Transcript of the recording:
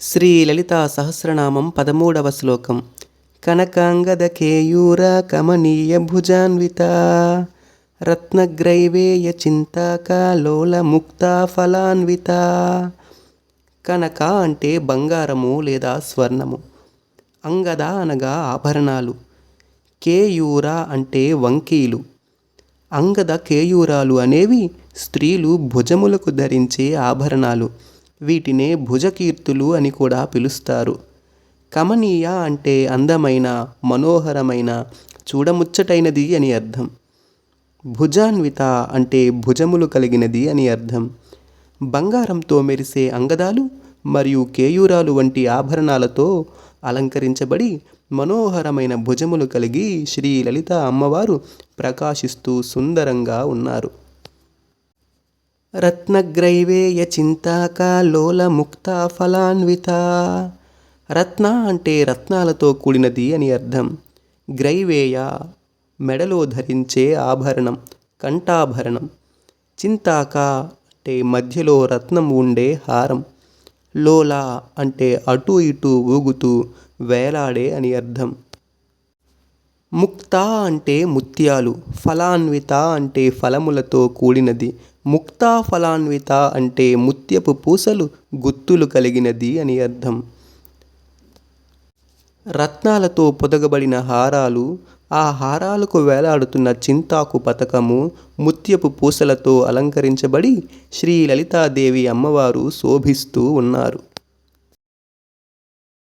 శ్రీ లలితా సహస్రనామం పదమూడవ శ్లోకం. కనకాంగద కేయూర కమనీయ భుజాన్విత రత్నగ్రైవేయ చింతాకాలోల ముక్తా ఫలాన్విత కనక అంటే బంగారము లేదా స్వర్ణము అంగద అనగా ఆభరణాలు కేయూర అంటే వంకీలు. అంగద కేయూరాలు అనేవి స్త్రీలు భుజములకు ధరించే ఆభరణాలు. వీటినే భుజకీర్తులు అని కూడా పిలుస్తారు. కమనీయ అంటే అందమైన మనోహరమైన చూడముచ్చటైనది అని అర్థం. భుజాన్విత అంటే భుజములు కలిగినది అని అర్థం. బంగారంతో మెరిసే అంగదాలు మరియు కేయూరాలు వంటి ఆభరణాలతో అలంకరించబడి మనోహరమైన భుజములు కలిగి శ్రీ లలిత అమ్మవారు ప్రకాశిస్తూ సుందరంగా ఉన్నారు. రత్నగ్రైవేయ చింతాకాలోలముక్తాఫలాన్విత ముక్తా ఫలాన్విత. రత్న అంటే రత్నాలతో కూడినది అని అర్థం. గ్రైవేయ మెడలో ధరించే ఆభరణం కంఠాభరణం. చింతాక అంటే మధ్యలో రత్నం ఉండే హారం. లోల అంటే అటు ఇటు ఊగుతూ వేలాడే అని అర్థం. ముక్త అంటే ముత్యాలు ఫలాన్విత అంటే ఫలములతో కూడినది. ముక్తా ఫలాన్విత అంటే ముత్యపు పూసలు గుత్తులు కలిగినది అని అర్థం. రత్నాలతో పొదగబడిన హారాలు ఆ హారాలకు వేలాడుతున్న చింతాకు పతకము ముత్యపు పూసలతో అలంకరించబడి శ్రీ లలితాదేవి అమ్మవారు శోభిస్తూ ఉన్నారు.